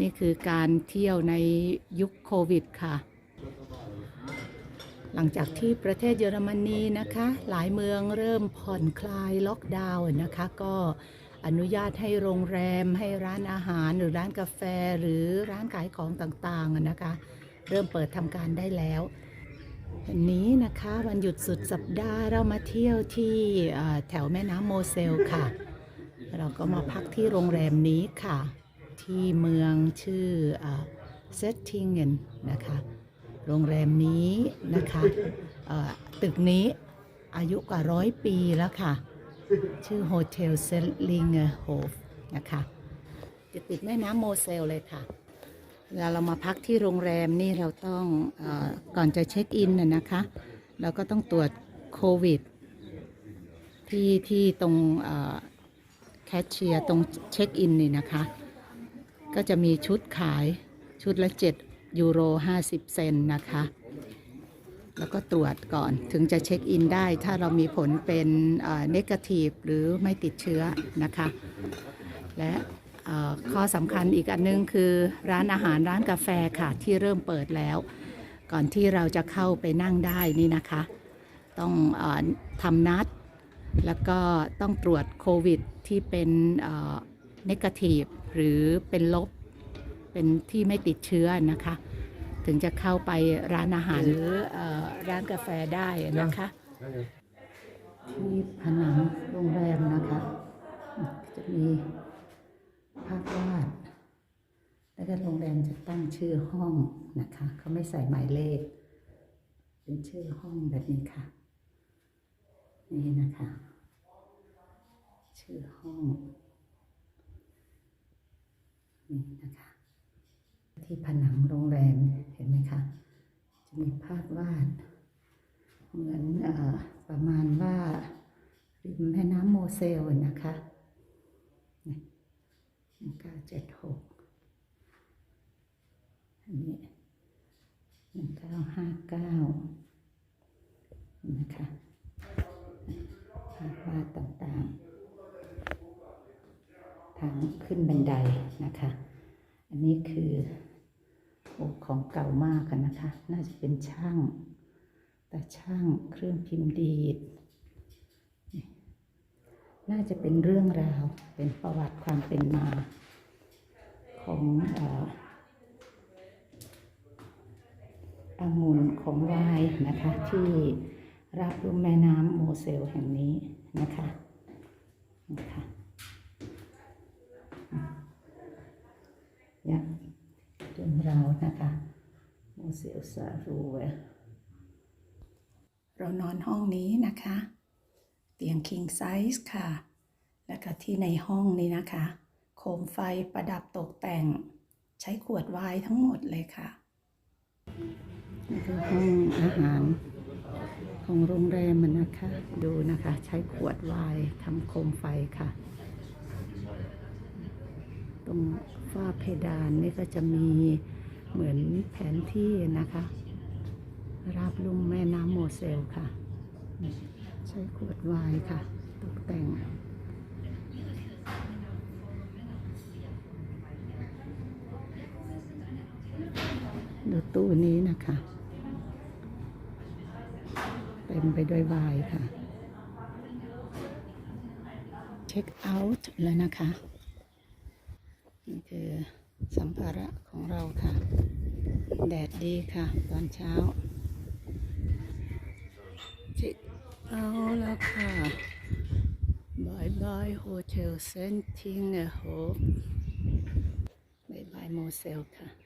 นี่คือการเที่ยวในยุคโควิดค่ะ หลังจากที่ประเทศเยอรมนีนะคะ หลายเมืองเริ่มผ่อนคลายล็อกดาวน์นะคะ ก็อนุญาตให้โรงแรมให้ร้านอาหารหรือร้านกาแฟหรือร้านขายของต่างๆนะคะ เริ่มเปิดทำการได้แล้ววันนี้นะคะวันหยุดสุดสัปดาห์เรามาเที่ยวที่แถวแม่น้ำโมเซลค่ะ เราก็มาพักที่โรงแรมนี้ค่ะ ที่เมืองชื่อเซตติงเกนนะคะ โรงแรมนี้นะคะตึกนี้อายุกว่าร้อยปีแล้วค่ะ ชื่อโฮเทลเซลิงเกอร์โฮฟนะคะจะติดแม่น้ำโมเซลเลยค่ะเวลาเรามาพักที่โรงแรมนี่เราต้องอก่อนจะเช็คอินนะคะ เราก็ต้องตรวจโควิด ที่ที่ตรงแคชเชียร์ตรงเช็คอินนี่นะคะ ก็จะมีชุดขายชุดละ 7 ยูโร 50 เซนนะคะ แล้วก็ตรวจก่อนถึงจะเช็คอินได้ ถ้าเรามีผลเป็นเนกาทีฟหรือไม่ติดเชื้อนะคะ และข้อสำคัญอีกอันนึงคือร้านอาหารร้านกาแฟค่ะ ที่เริ่มเปิดแล้ว ก่อนที่เราจะเข้าไปนั่งได้นี่นะคะ ต้องเออทำนัด แล้วก็ต้องตรวจโควิดที่เป็นเนกาทีฟ หรือเป็นลบเป็นที่ไม่ติดเชื้อนะคะ ถึงจะเข้าไปร้านอาหารหรือออร้านกาแฟได้นะคะที่ผนังโรงแรมนะคะ จะมีภาพวาดแล้วก็โรงแรมจะตั้งชื่อห้องนะคะเขาไม่ใส่หมายเลข เป็นชื่อห้องแบบนี้ค่ะ นี่นะคะ ชื่อห้อง นี่นะคะ ที่ผนังโรงแรมเห็นไหมคะจะมีภาพวาด เหมือนอประมาณว่าริมแม่น้ำโมเซลนะคะหนึ่งเก้าเจ็ดหกอันนี้หนึ่งเก้าห้าเก้านะคะภาพวาดต่างๆ ทางขึ้นบันไดนะคะ อันนี้คือโอ้ของเก่ามากอะนนะคะ น่าจะเป็นช่าง แต่ช่างเครื่องพิมพ์ดีด น่าจะเป็นเรื่องราว เป็นประวัติความเป็นมาของอองุ่นของวน์นะคะ ที่รับลุ่มแม่น้ำโมเซลแห่งนี้นะคะนะคะ เนี่ยเรื่องราวนะคะโมเซลซารูเวเรานอนห้องนี้นะคะ เตียง king size ค่ะ แล้วก็ที่ในห้องนี้นะคะ โคมไฟประดับตกแต่ง ใช้ขวดไวน์ทั้งหมดเลยค่ะนี่คือห้องอาหารของโรงแรมมันนะคะ ดูนะคะ ใช้ขวดไวน์ทำโคมไฟค่ะ รงฝ้าเพดานนี่ก็จะมีเหมือนแผนที่นะคะ ราบลุ่มแม่น้ำโมเซลค่ะ ใช้ขวดวน์ค่ะ ตกแต่งดูตู้นี้นะคะเต็มไปด้วยวน์ค่ะ เช็คเอาท์แล้วนะคะ นี่คือสัมภาระของเราค่ะ แดดดีค่ะ ตอนเช้าจิตเอาแล้วค่ะ บายบายโฮเทลเซนทิงโฮบายบายโมเซลค่ะ